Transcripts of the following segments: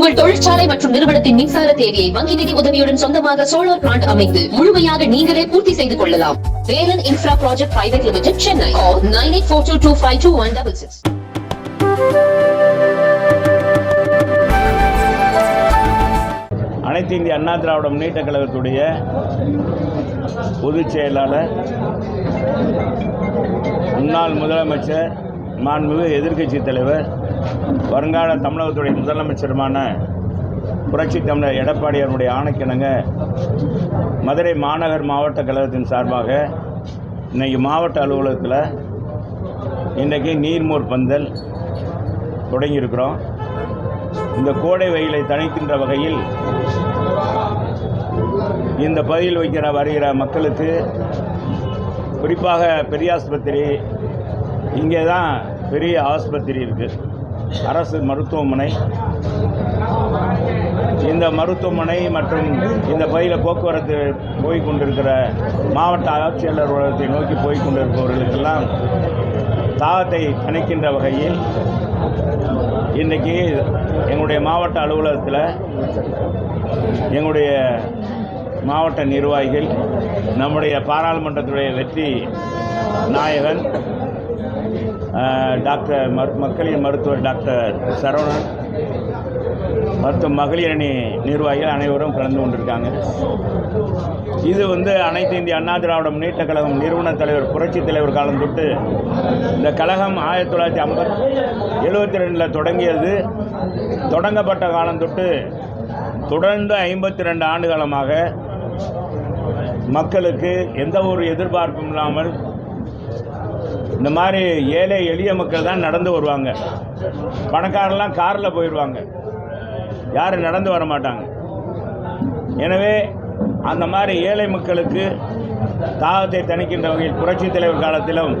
உங்கள் தொழிற்சாலை மற்றும் நிறுவனத்தின் மின்சார தேவையை வங்கி நிதி உதவியுடன் சொந்தமாக சோலார் பிளான்ட் அமைத்து முழுமையாக நீங்களே பூர்த்தி செய்து கொள்ளலாம். Velan infra project private limited Chennai nine eight four two two five two one double six அனைத்து இந்திய அண்ணா திராவிட முன்னேற்ற கழகத்துடைய பொதுச் செயலாளர் முன்னாள் முதலமைச்சர் மாண்புமிகு எதிர்க்கட்சித் தலைவர் வருங்கால தமிழகத்துடைய முதலமைச்சருமான புரட்சி தமிழர் எடப்பாடியாருடைய ஆணைக்கிணங்க மதுரை மாநகர் மாவட்ட கழகத்தின் சார்பாக இன்றைக்கி மாவட்ட அலுவலகத்தில் இன்றைக்கி நீர்மோர் பந்தல் தொடங்கியிருக்கிறோம். இந்த கோடை வெயிலை தணிக்கின்ற வகையில் இந்த பகுதியில் வைக்கிற வருகிற மக்களுக்கு குறிப்பாக பெரிய ஆஸ்பத்திரி இங்கே தான் பெரிய ஆஸ்பத்திரி இருக்குது அரசு மருத்துவமனை. இந்த மருத்துவமனை மற்றும் இந்த பகுதியில் போக்குவரத்து போய் கொண்டிருக்கிற மாவட்ட ஆட்சியாளர் உலகத்தை நோக்கி போய் கொண்டிருப்பவர்களுக்கெல்லாம் தாகத்தை கணிக்கின்ற வகையில் இன்றைக்கி எங்களுடைய மாவட்ட அலுவலகத்தில் எங்களுடைய மாவட்ட நிர்வாகிகள் நம்முடைய பாராளுமன்றத்துடைய வெற்றி நாயகன் டாக்டர் மரு மக்களின் மருத்துவர் டாக்டர் சரவணன். மருத்துவ மகளிர் அணி நிர்வாகிகள் அனைவரும் கலந்து கொண்டிருக்காங்க. இது வந்து அனைத்து இந்திய அண்ணா திராவிட முன்னேற்ற கழகம் நிறுவன தலைவர் புரட்சி தலைவர் காலம் தொட்டு இந்த கழகம் ஆயிரத்தி தொள்ளாயிரத்தி ஐம்பத் எழுபத்தி ரெண்டில் தொடங்கியது. தொடங்கப்பட்ட காலம் தொட்டு தொடர்ந்து ஐம்பத்தி ரெண்டு ஆண்டு காலமாக மக்களுக்கு எந்த ஒரு எதிர்பார்ப்பும் இல்லாமல் இந்த மாதிரி ஏழை எளிய மக்கள் தான் நடந்து வருவாங்க. பணக்காரெல்லாம் காரில் போயிடுவாங்க யாரும் நடந்து வர மாட்டாங்க. எனவே அந்த மாதிரி ஏழை மக்களுக்கு தாகத்தை தணிக்கின்ற வகையில் புரட்சித் தலைவர் காலத்திலும்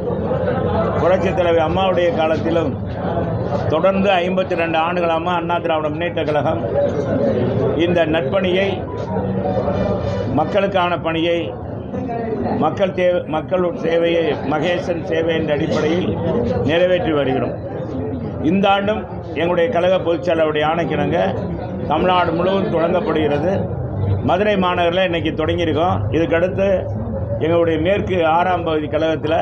புரட்சித் தலைவர் அம்மாவுடைய காலத்திலும் தொடர்ந்து ஐம்பத்தி ரெண்டு ஆண்டுகளாக அண்ணா திராவிட முன்னேற்ற கழகம் இந்த நற்பணியை மக்களுக்கான பணியை மக்கள் தேவை மக்கள் சேவையை மகேசன் சேவை என்ற அடிப்படையில் நிறைவேற்றி வருகிறோம். இந்த ஆண்டும் எங்களுடைய கழக பொதுச்செயலாளருடைய ஆணைக்கிணங்க தமிழ்நாடு முழுவதும் தொடங்கப்படுகிறது. மதுரை மாநகரில் இன்றைக்கி தொடங்கியிருக்கோம். இதுக்கடுத்து எங்களுடைய மேற்கு ஆறாம் பகுதி கழகத்தில்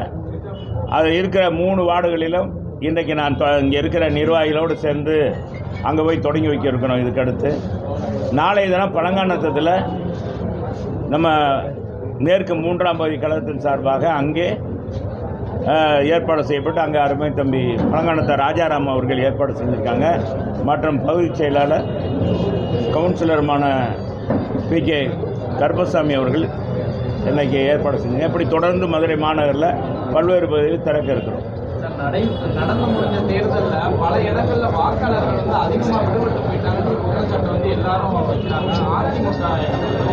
அது இருக்கிற மூணு வார்டுகளிலும் இன்றைக்கி நான் இங்கே இருக்கிற நிர்வாகிகளோடு சேர்ந்து அங்கே போய் தொடங்கி வைக்க இருக்கணும் இதுக்கடுத்து நாளைய தினம் பழங்கானத்தத்தில் நம்ம மேற்கு மூன்றாம் பகுதி கழகத்தின் சார்பாக அங்கே ஏற்பாடு செய்யப்பட்டு அங்கே அருமை தம்பி பழங்கானத்த ராஜாராம் அவர்கள் ஏற்பாடு செஞ்சுருக்காங்க. மற்றும் பகுதி செயலாளர் கவுன்சிலருமான பி. கே. கருப்பசாமி அவர்கள் இன்னைக்கு ஏற்பாடு செஞ்சாங்க இப்படி தொடர்ந்து மதுரை மாநகரில் பல்வேறு பகுதிகளில் திறக்க இருக்கிறோம். நடந்து முடிஞ்ச தேர்தல்ல பல இடங்கள்ல வாக்காளர்கள் வந்து அதிகமா விடுபட்டு போயிட்டாங்கன்னு ஒரு குற்றச்சாட்டு வந்து எல்லாரும் வைக்கிறாங்க அதிமுக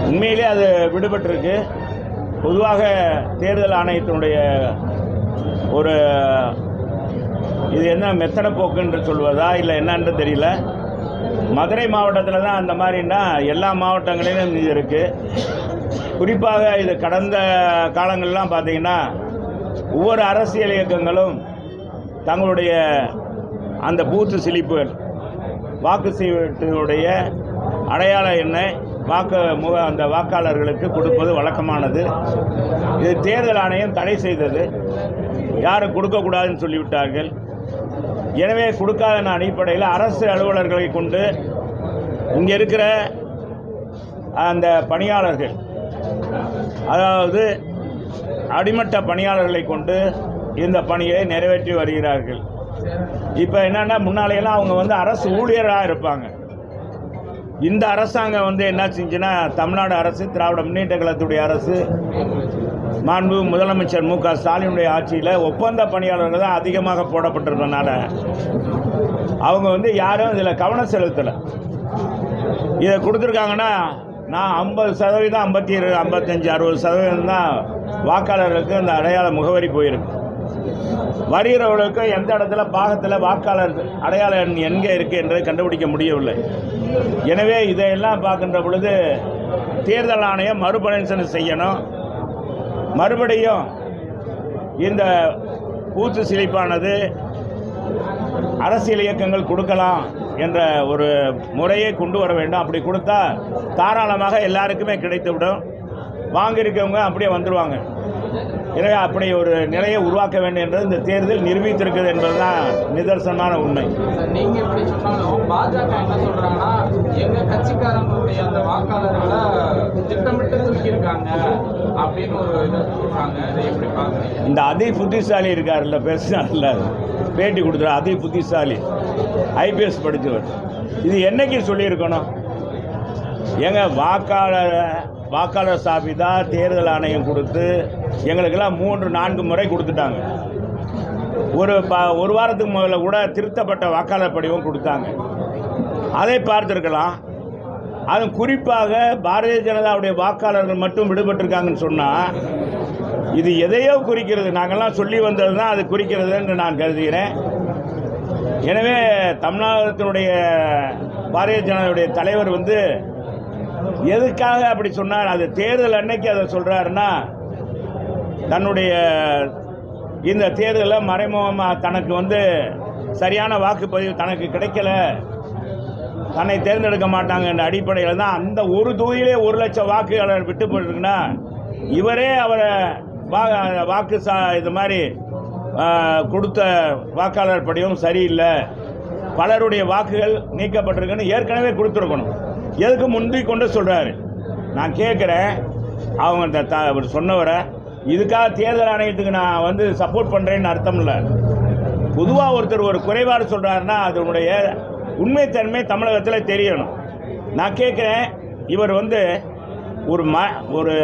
உண்மையிலே அது விடுபட்டிருக்கு. பொதுவாக தேர்தல் ஆணையத்தினுடைய ஒரு இது என்ன மெத்தட போக்கு என்று சொல்வதா இல்லை என்னன்னு தெரியல. மதுரை மாவட்டத்தில் தான் அந்த மாதிரின்னா எல்லா மாவட்டங்களிலும் இது இருக்குது குறிப்பாக இது கடந்த காலங்கள்லாம் பார்த்தீங்கன்னா ஒவ்வொரு அரசியல் இயக்கங்களும் தங்களுடைய அந்த பூத்து சிலிப்புகள் வாக்கு சீட்டுடைய அடையாள எண்ணை வாக்கு முக அந்த வாக்காளர்களுக்கு கொடுப்பது வழக்கமானது. இது தேர்தல் ஆணையம் தடை செய்தது. யாரும் கொடுக்கக்கூடாதுன்னு சொல்லிவிட்டார்கள். எனவே கொடுக்காத அடிப்படையில் அரசு அலுவலர்களை கொண்டு இங்கே இருக்கிற அந்த பணியாளர்கள் அதாவது அடிமட்ட பணியாளர்களை கொண்டு இந்த பணியை நிறைவேற்றி வருகிறார்கள். இப்போ என்னென்னா முன்னாலையெல்லாம் அவங்க வந்து அரசு ஊழியராக இருப்பாங்க. இந்த அரசாங்கம் வந்து என்ன செஞ்சுன்னா தமிழ்நாடு அரசு திராவிட முன்னேற்ற கழகத்துடைய அரசு மாண்பு முதலமைச்சர் மு க ஸ்டாலினுடைய ஆட்சியில் ஒப்பந்த பணியாளர்கள் தான் அதிகமாக போடப்பட்டிருந்தனால அவங்க வந்து யாரும் இதில் கவனம் செலுத்தலை. இதை கொடுத்துருக்காங்கன்னா நான் ஐம்பது சதவீதம் ஐம்பத்தி இரு ஐம்பத்தஞ்சு அறுபது சதவீதம் தான் வாக்காளர்களுக்கு அந்த அடையாள முகவரி போயிருக்கு. வருகிறவர்களுக்கு எந்த இடத்துல பாகத்தில் வாக்காளர் அடையாள எண் எங்கே இருக்குது என்று கண்டுபிடிக்க முடியவில்லை. எனவே இதையெல்லாம் பார்க்கின்ற பொழுது தேர்தல் ஆணையம் மறுபரிசீலனை செய்யணும். மறுபடியும் இந்த பூத்து சிலிப்பானது அரசியல் இயக்கங்கள் கொடுக்கலாம் என்ற ஒரு முறையை கொண்டு வர வேண்டும். அப்படி கொடுத்தா தாராளமாக எல்லாருக்குமே கிடைத்துவிடும். வாங்கியிருக்கவங்க அப்படியே வந்துடுவாங்க எனவே அப்படி ஒரு நிலையை உருவாக்க வேண்டும் என்றது இந்த தேர்தல் நிரூபித்திருக்கிறது என்பதுதான் நிதர்சனமான உண்மை. சார், நீங்க இப்படி சொன்னாலும் பாஜக என்ன சொல்றாங்கன்னா எங்க கட்சிக்காரங்களுடைய அந்த வாக்காளர்களை திட்டமிட்டு தூக்கியிருக்காங்க அப்படின்னு ஒரு இதை சொல்றாங்க. இதை எப்படி பாக்குறீங்க இந்த அதி புத்திசாலி இருக்கார்ல பேசுனார்ல. பேட்டி கொடுத்துரு அதி புத்திசாலி ஐபிஎஸ் படித்தவர். இது என்னைக்கு சொல்லியிருக்கணும்? எங்க வாக்காளர் வாக்காளர் சாபிதா தேர்தல் ஆணையம் கொடுத்து எங்களுக்கெல்லாம் மூன்று நான்கு முறை கொடுத்துட்டாங்க. ஒரு ப ஒரு வாரத்துக்கு முதல்ல கூட திருத்தப்பட்ட வாக்காளர் படிவம் கொடுத்தாங்க. அதை பார்த்துருக்கலாம். அதுவும் குறிப்பாக பாரதிய ஜனதாவுடைய வாக்காளர்கள் மட்டும் விடுபட்டிருக்காங்கன்னு சொன்னால் இது எதையோ குறிக்கிறது. நாங்கள்லாம் சொல்லி வந்தது தான் அது குறிக்கிறது என்று நான் கருதுகிறேன். எனவே தமிழகத்தினுடைய பாரதிய ஜனதாவுடைய தலைவர் வந்து எதுக்காக அப்படி சொன்னார்? அது தேர்தல் அன்னைக்கு அதை சொல்கிறாருன்னா தன்னுடைய இந்த தேர்தலில் மறைமுகமாக தனக்கு வந்து சரியான வாக்குப்பதிவு தனக்கு கிடைக்கல. தன்னை தேர்ந்தெடுக்க மாட்டாங்க என்ற அடிப்படையில் தான் அந்த ஒரு தொகுதியிலே ஒரு லட்சம் வாக்குகள் விட்டு போயிருக்குன்னா இவரே அவரை வா வாக்கு சா இது மாதிரி கொடுத்த வாக்காளர் படியும் சரியில்லை. பலருடைய வாக்குகள் நீக்கப்பட்டிருக்குன்னு ஏற்கனவே கொடுத்துருக்கணும். எதுக்கு முந்தி கொண்டு சொல்கிறாரு நான் கேட்குறேன். அவங்க த அவர் சொன்னவரை இதுக்காக தேர்தல் ஆணையத்துக்கு நான் வந்து சப்போர்ட் பண்ணுறேன்னு அர்த்தம் இல்லை பொதுவாக ஒருத்தர் ஒரு குறைபாடு சொல்கிறாருன்னா அதனுடைய உண்மைத்தன்மை தமிழகத்தில் தெரியணும். நான் கேட்குறேன் இவர் வந்து ஒரு ம ஒரு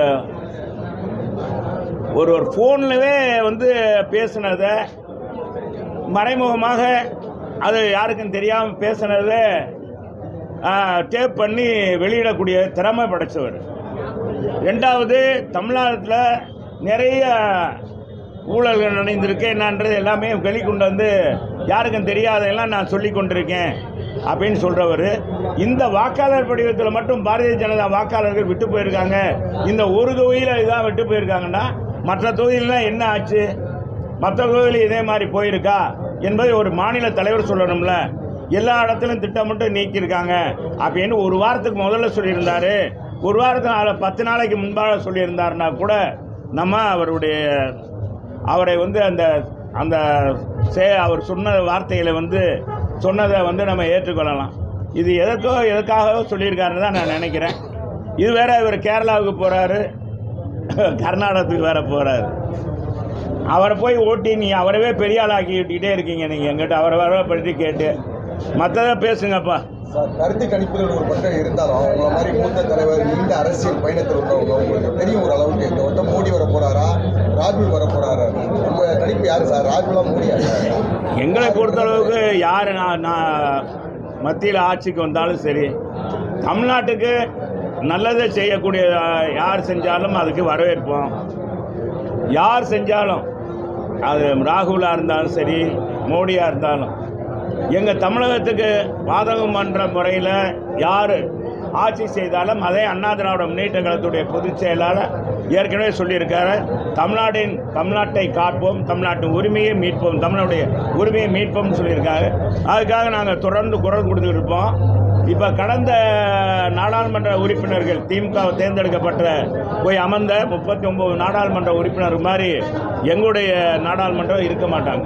ஒரு ஒரு ஃபோன்லவே வந்து பேசுனதை மறைமுகமாக அது யாருக்கும் தெரியாமல் பேசுனதை டேப் பண்ணி வெளியிடக்கூடிய திறமை படைச்சவர். ரெண்டாவது தமிழ்நாட்டில் நிறைய ஊழல்கள் நடந்திருக்கு. என்னன்றது எல்லாமே வெளிக்கொண்டு வந்து யாருக்கும் தெரியாதெல்லாம் நான் சொல்லி கொண்டிருக்கேன் அப்படின்னு சொல்கிறவர் இந்த வாக்காளர் படிவத்தில் மட்டும் பாரதிய ஜனதா வாக்காளர்கள் விட்டு போயிருக்காங்க. இந்த ஒரு தொகுதியில் இதான் விட்டு போயிருக்காங்கன்னா மற்ற தொகுதியிலாம் என்ன ஆச்சு? மற்ற தொகுதியில் இதே மாதிரி போயிருக்கா? என்பதை ஒரு மாநில தலைவர் சொல்லணும்ல. எல்லா இடத்துலையும் திட்டமிட்டு நீக்கியிருக்காங்க அப்படின்னு ஒரு வாரத்துக்கு முதல்ல சொல்லியிருந்தார். ஒரு வாரத்துக்கு நாளை பத்து நாளைக்கு முன்பாக சொல்லியிருந்தாருன்னா கூட நம்ம அவருடைய அவரை வந்து அந்த அந்த சே அவர் சொன்ன வார்த்தைகளை வந்து சொன்னதை வந்து நம்ம ஏற்றுக்கொள்ளலாம். இது எதற்கோ எதற்காகவோ சொல்லியிருக்காருன்னு தான் நான் நினைக்கிறேன். இது வேற இவர் கேரளாவுக்கு போகிறாரு கர்நாடகத்துக்கு வேற போகிறாரு அவரை போய் ஓட்டி நீ அவரவே பெரிய ஆளாக்கி விட்டுக்கிட்டே இருக்கீங்க நீங்கள் எங்கிட்ட. அவரை வர பற்றி கேட்டு. மற்றதை பேசுங்கப்பா. கருத்து கணிப்புகள் ஒரு பக்கம் இருந்தாலும் உங்களை மாதிரி மூத்த தலைவர் நீண்ட அரசியல் பயணத்தில் உள்ளவங்க உங்களுக்கு தெரியும் ஒரு அளவுக்கு இந்த வட்டம் மோடி வர போறாரா? ராகுல் வர போறாரா? நம்ம கணிப்பு யாரு சார்? ராகுலா மோடியா எங்களை பொறுத்தளவுக்கு யார் நான் நான் மத்தியில் ஆட்சிக்கு வந்தாலும் சரி தமிழ்நாட்டுக்கு நல்லதை செய்யக்கூடிய யார் செஞ்சாலும் அதுக்கு வரவேற்போம். யார் செஞ்சாலும் அது ராகுலாக இருந்தாலும் சரி மோடியாக இருந்தாலும் எங்கள் தமிழகத்துக்கு பாதகம் பண்ணுற முறையில் யார் ஆட்சி செய்தாலும் அதே அண்ணா திராவிட முன்னேற்ற கழகத்துடைய பொதுச் செயலாளர் ஏற்கனவே சொல்லியிருக்காரு தமிழ்நாட்டின் தமிழ்நாட்டை காப்போம் தமிழ்நாட்டின் உரிமையை மீட்போம் தமிழுடைய உரிமையை மீட்போம்னு சொல்லியிருக்காரு. அதுக்காக நாங்கள் தொடர்ந்து குரல் கொடுத்துட்டு இருப்போம். இப்போ கடந்த நாடாளுமன்ற உறுப்பினர்கள் திமுக தேர்ந்தெடுக்கப்பட்ட போய் அமர்ந்த முப்பத்தி ஒம்பது நாடாளுமன்ற உறுப்பினர் மாதிரி எங்களுடைய நாடாளுமன்றம் இருக்க மாட்டாங்க.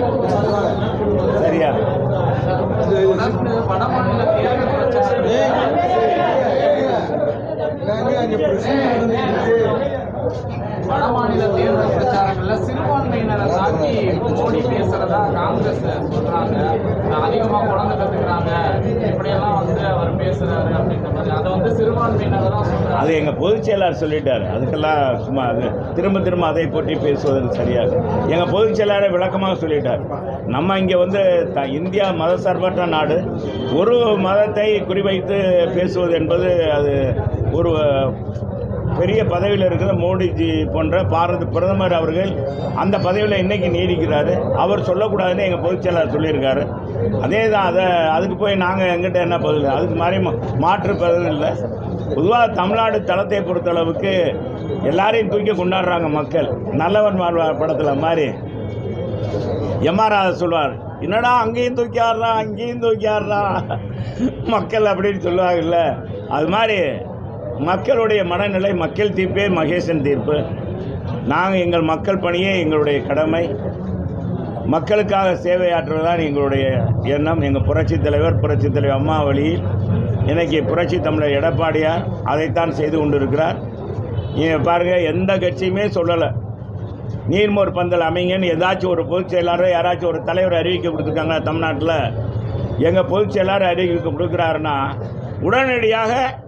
அது எங்கள் பொதுச் செயலாளர் சொல்லிட்டார். அதுக்கெல்லாம் சும்மா அது திரும்ப திரும்ப அதை பற்றி பேசுவது சரியாக. எங்கள் பொதுச் செயலாளர் விளக்கமாக சொல்லிட்டார். நம்ம இங்கே வந்து த இந்தியா மதசார்பற்ற நாடு. ஒரு மதத்தை குறிவைத்து பேசுவது என்பது அது ஒரு பெரிய பதவியில் இருக்கிற மோடிஜி போன்ற பாரத பிரதமர் அவர்கள் அந்த பதவியில் இன்றைக்கி நீடிக்கிறார். அவர் சொல்லக்கூடாதுன்னு எங்கள் பொதுச் செயலாளர் சொல்லியிருக்காரு. அதே தான் அதை அதுக்கு போய் நாங்கள் எங்கிட்ட என்ன பதில் அதுக்கு மாதிரி மாற்று பதில் இல்லை. பொதுவாக தமிழ்நாடு தளத்தை பொறுத்தளவுக்கு எல்லாரையும் தூக்கி கொண்டாடுறாங்க மக்கள். நல்லவன் வாழ்வார் படத்தில் மாதிரி. எம்ஆர்ஆர் சொல்வார் என்னடா அங்கேயும் தூக்கி ஆடுறான் அங்கேயும் தூக்கி ஆடுறான் மக்கள் அப்படின்னு சொல்லுவாங்கல்ல. அது மாதிரி மக்களுடைய மனநிலை மக்கள் தீர்ப்பே மகேசன் தீர்ப்பு. நாங்கள் எங்கள் மக்கள் பணியே எங்களுடைய கடமை. மக்களுக்காக சேவையாற்றுவதுதான் எங்களுடைய எண்ணம். எங்கள் புரட்சி தலைவர் புரட்சி தலைவர் அம்மா வழியில் இன்னைக்கு புரட்சி தமிழர் எடப்பாடியார் அதைத்தான் செய்து கொண்டிருக்கிறார். நீங்கள் பாருங்கள் எந்த கட்சியுமே சொல்லலை. நீர்மோர் பந்தல் அமைங்கன்னு ஏதாச்சும் ஒரு பொதுச் செயலாளர் யாராச்சும் ஒரு தலைவர் அறிவிக்க கொடுத்துருக்காங்க தமிழ்நாட்டில்? எங்கள் பொதுச் செயலாளர் அறிவிக்க கொடுக்குறாருன்னா உடனடியாக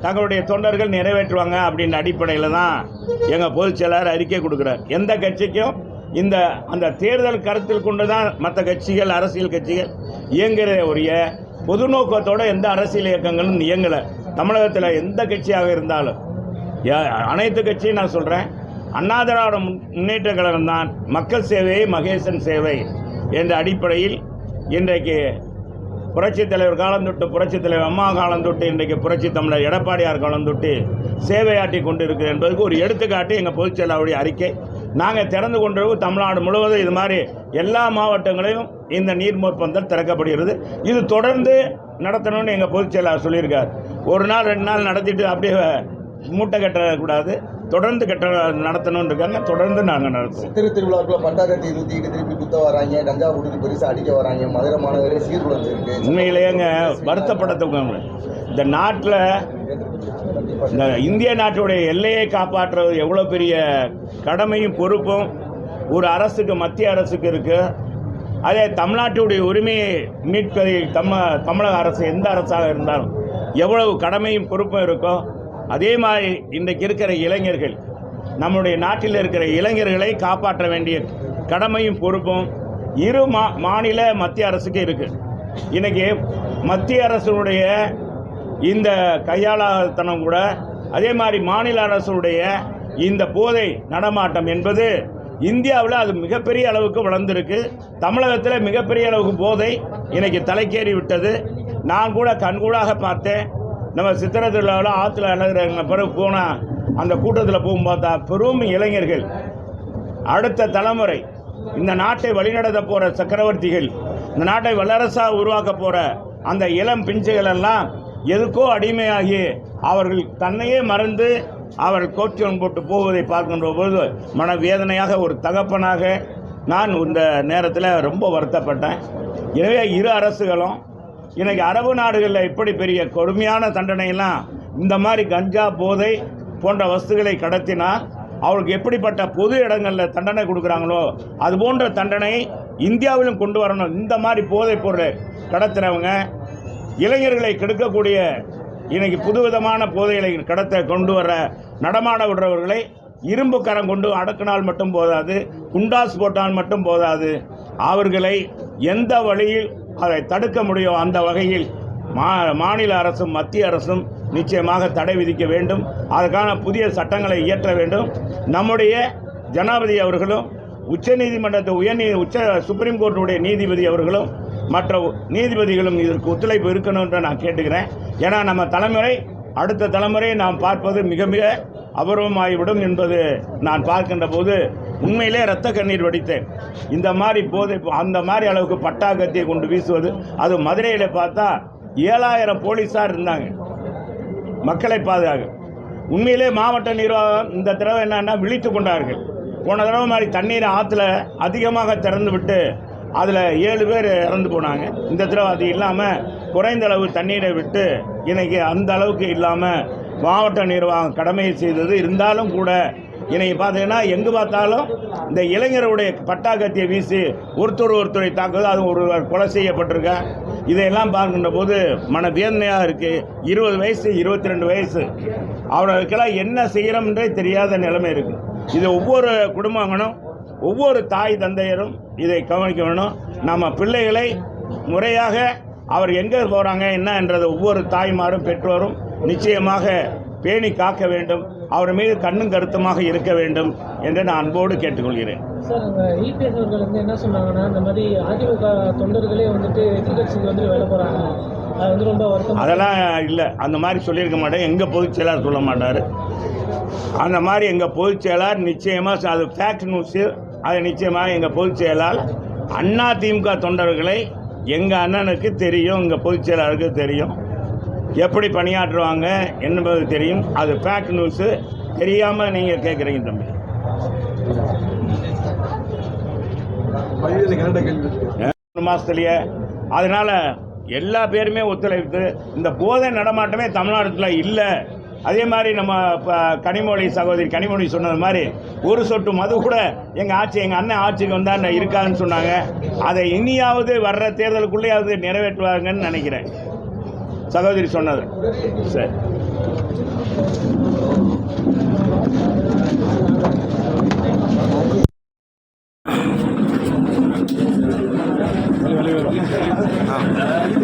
தங்களுடைய தொண்டர்கள் நிறைவேற்றுவாங்க அப்படின்ற அடிப்படையில் தான் எங்கள் பொதுச் செயலாளர் அறிக்கை கொடுக்குறார். எந்த கட்சிக்கும் இந்த அந்த தேர்தல் கருத்தில் கொண்டு தான் மற்ற கட்சிகள் அரசியல் கட்சிகள் இயங்குகிற ஒழிய பொது நோக்கத்தோடு எந்த அரசியல் இயக்கங்களும் இயங்கலை. தமிழகத்தில் எந்த கட்சியாக இருந்தாலும். யா- அனைத்து கட்சியும் நான் சொல்கிறேன் அண்ணா திராவிட முன்- முன்னேற்ற கழகம் தான் மக்கள் சேவை மகேசன் சேவை என்ற அடிப்படையில் இன்றைக்கு புரட்சித் தலைவர் காலம் தொட்டு புரட்சித் தலைவர் அம்மா காலம் தொட்டு இன்றைக்கு புரட்சி தமிழர் எடப்பாடியார் காலம் சேவையாட்டி கொண்டு இருக்கிறது என்பதற்கு ஒரு எடுத்துக்காட்டு எங்கள் பொதுச் செயலாளருடைய அறிக்கை. நாங்கள் திறந்து கொண்டிருக்கும். தமிழ்நாடு முழுவதும் இது மாதிரி எல்லா மாவட்டங்களையும் இந்த நீர்மோர் பந்தல் திறக்கப்படுகிறது. இது தொடர்ந்து நடத்தணும்னு எங்கள் பொதுச் செயலாளர் சொல்லியிருக்கார். ஒரு நாள் ரெண்டு நாள் நடத்திட்டு அப்படியே மூட்டை கட்டக்கூடாது. தொடர்ந்து கட்ட நடத்தணும்னு இருக்காங்க தொடர்ந்து நாங்கள் நடத்துவோம் சித்திரை திருவிழாக்குள்ள பட்டாக்கத்தி தூத்திக்கிட்டு திருப்பி குத்த வராங்க. கஞ்சா கொடுத்து பெருசா அடிக்க வராங்க. மதுரை மாநகரே சீர்குலைஞ்சிருக்கு. உண்மையிலேயேங்க வருத்தப்படத்தக்க இந்த நாட்டில் இந்த இந்திய நாட்டுடைய எல்லையை காப்பாற்றுறது எவ்வளோ பெரிய கடமையும் பொறுப்பும் ஒரு அரசுக்கு மத்திய அரசுக்கு இருக்குது அதே தமிழ்நாட்டுடைய உரிமையை மீட்பதை தம்ம தமிழக அரசு எந்த அரசாக இருந்தாலும் எவ்வளவு கடமையும் பொறுப்பும் இருக்கோ அதே மாதிரி இன்றைக்கு இருக்கிற இளைஞர்கள் நம்முடைய நாட்டில் இருக்கிற இளைஞர்களை காப்பாற்ற வேண்டிய கடமையும் பொறுப்பும் இரு மா மாநில மத்திய அரசுக்கு இருக்குது இன்றைக்கி மத்திய அரசுடைய இந்த கையாளாத்தனம் கூட அதே மாதிரி மாநில அரசுடைய இந்த போதை நடமாட்டம் என்பது இந்தியாவில் அது மிகப்பெரிய அளவுக்கு வளர்ந்துருக்கு. தமிழகத்தில் மிகப்பெரிய அளவுக்கு போதை இன்னைக்கு தலைக்கேறி விட்டது. நான் கூட கண்கூடாக பார்த்தேன். நம்ம சித்திரை திருவிழாவில் ஆற்றுல அழகிற பிறகு போனால் அந்த கூட்டத்தில் போகும் பார்த்தா பெரும் இளைஞர்கள். அடுத்த தலைமுறை இந்த நாட்டை வழிநடத்த போகிற சக்கரவர்த்திகள் இந்த நாட்டை வல்லரசாக உருவாக்க போகிற அந்த இளம் பிஞ்சுகள் எல்லாம் எதுக்கோ அடிமையாகி அவர்கள் தன்னையே மறந்து அவர்கள் கோச்சம் போட்டு போவதை பார்க்கின்ற பொழுது மனவேதனையாக ஒரு தகப்பனாக நான் இந்த நேரத்தில் ரொம்ப வருத்தப்பட்டேன். எனவே இரு அரசுகளும் இன்னைக்கு அரபு நாடுகளில் இப்படி பெரிய கொடுமையான தண்டனையெல்லாம் இந்த மாதிரி கஞ்சா போதை போன்ற வஸ்துகளை கடத்தினால் அவருக்கு எப்படிப்பட்ட பொது இடங்களில் தண்டனை கொடுக்குறாங்களோ அது போன்ற தண்டனை இந்தியாவிலும் கொண்டு வரணும். இந்த மாதிரி போதைப் பொருளை கடத்துகிறவங்க இளைஞர்களை கெடுக்கக்கூடிய இன்னைக்கு புதுவிதமான போதைகளை கடத்த கொண்டு வர நடமாட விடுறவர்களை இரும்பு கரம் கொண்டு அடக்கினால் மட்டும் போதாது குண்டாஸ் போட்டால் மட்டும் போதாது. அவர்களை எந்த வழியில் அதை தடுக்க முடியும் அந்த வகையில் மா மாநில அரசும் மத்திய அரசும் நிச்சயமாக தடை விதிக்க வேண்டும். அதற்கான புதிய சட்டங்களை இயற்ற வேண்டும். நம்முடைய ஜனாதிபதி அவர்களும் உச்ச நீதிமன்றத்தை உயர்நீ உச்ச சுப்ரீம் கோர்ட்டுடைய நீதிபதி அவர்களும் மற்ற நீதிபதிகளும் இதற்கு ஒத்துழைப்பு இருக்கணும் என்று நான் கேட்டுக்கிறேன். ஏன்னா நம்ம தலைமுறை அடுத்த தலைமுறை நாம் பார்ப்பது மிக மிக அபூர்வமாகிவிடும் என்பது நான் பார்க்கின்ற போது உண்மையிலே இரத்த கண்ணீர் வடித்தேன். இந்த மாதிரி போதை அந்த மாதிரி அளவுக்கு பட்டாக்கத்தியை கொண்டு வீசுவது அது மதுரையில் பார்த்தா ஏழாயிரம் போலீஸார் இருந்தாங்க. மக்களை பாதுகாக்க. உண்மையிலே மாவட்ட நிர்வாகம் இந்த தடவை என்னன்னா விழித்து கொண்டார்கள். போன தடவை மாதிரி தண்ணீரை ஆற்றுல அதிகமாக திறந்து விட்டு அதில் ஏழு பேர் இறந்து போனாங்க. இந்த தடவை அது இல்லாமல் குறைந்த அளவு தண்ணீரை விட்டு இன்றைக்கி அந்த அளவுக்கு இல்லாமல் மாவட்ட நிர்வாகம் கடமையை செய்தது. இருந்தாலும் கூட இன்னைக்கு பார்த்தீங்கன்னா எங்கே பார்த்தாலும் இந்த இளைஞருடைய பட்டாக்கத்தியை வீசி ஒருத்தர் ஒருத்தரை தாக்குவது அது ஒருவர் கொலை செய்யப்பட்டிருக்க. இதையெல்லாம் பார்க்கின்ற போது மன வேதனையாக இருக்குது இருபது வயசு இருபத்தி ரெண்டு வயசு. அவர்களுக்கெல்லாம் என்ன செய்கிறோம்ன்றே தெரியாத நிலைமை இருக்குது இது ஒவ்வொரு குடும்பங்களும் ஒவ்வொரு தாய் தந்தையரும் இதை கவனிக்க வேணும். நம்ம பிள்ளைகளை முறையாக அவர் எங்கே போகிறாங்க என்ன என்றதை ஒவ்வொரு தாய்மாரும் பெற்றோரும் நிச்சயமாக பேணி காக்க வேண்டும். அவர் மீது கண்ணும் கருத்துமாக இருக்க வேண்டும் என்று நான் அன்போடு கேட்டுக்கொள்கிறேன். சார் அங்கே இபிஎஸ் அவர்கள் வந்து என்ன சொன்னாங்கன்னா இந்த மாதிரி அதிமுக தொண்டர்களே வந்துட்டு எதிர்கட்சிக்கு வந்து வேலை போகிறாங்க அது வந்து ரொம்ப வருத்தம் அதெல்லாம் இல்லை. அந்த மாதிரி சொல்லியிருக்க மாட்டேன். எங்கள் பொதுச் செயலாளர் சொல்ல மாட்டார். அந்த மாதிரி எங்கள் பொதுச் செயலாளர் நிச்சயமாக அது ஃபேக்ட் நியூஸு அது நிச்சயமாக எங்கள் பொதுச் செயலாளர் அண்ணா திமுக தொண்டர்களை எங்கள் அண்ணனுக்கு தெரியும் எங்கள் பொதுச் செயலாளருக்கு தெரியும். எப்படி பணியாற்றுவாங்க என்பது தெரியும். அது ஃபேக்ட் நியூஸு தெரியாமல் நீங்கள் கேட்குறீங்க தம்பி. மூணு மாதத்துலையே அதனால் எல்லா பேருமே ஒத்துழைப்பு. இந்த போதை நடமாட்டமே தமிழ்நாட்டில் இல்லை. அதே மாதிரி நம்ம இப்போ கனிமொழி சகோதரி கனிமொழி சொன்னது மாதிரி ஒரு சொட்டு மது கூட எங்கள் ஆட்சி எங்கள் அண்ணன் ஆட்சிக்கு வந்தால் இருக்காதுன்னு சொன்னாங்க. அதை இனியாவது வர்ற தேர்தலுக்குள்ளேயாவது நிறைவேற்றுவாங்கன்னு நினைக்கிறேன். சகோதரி சொன்னது. சரி. ஆ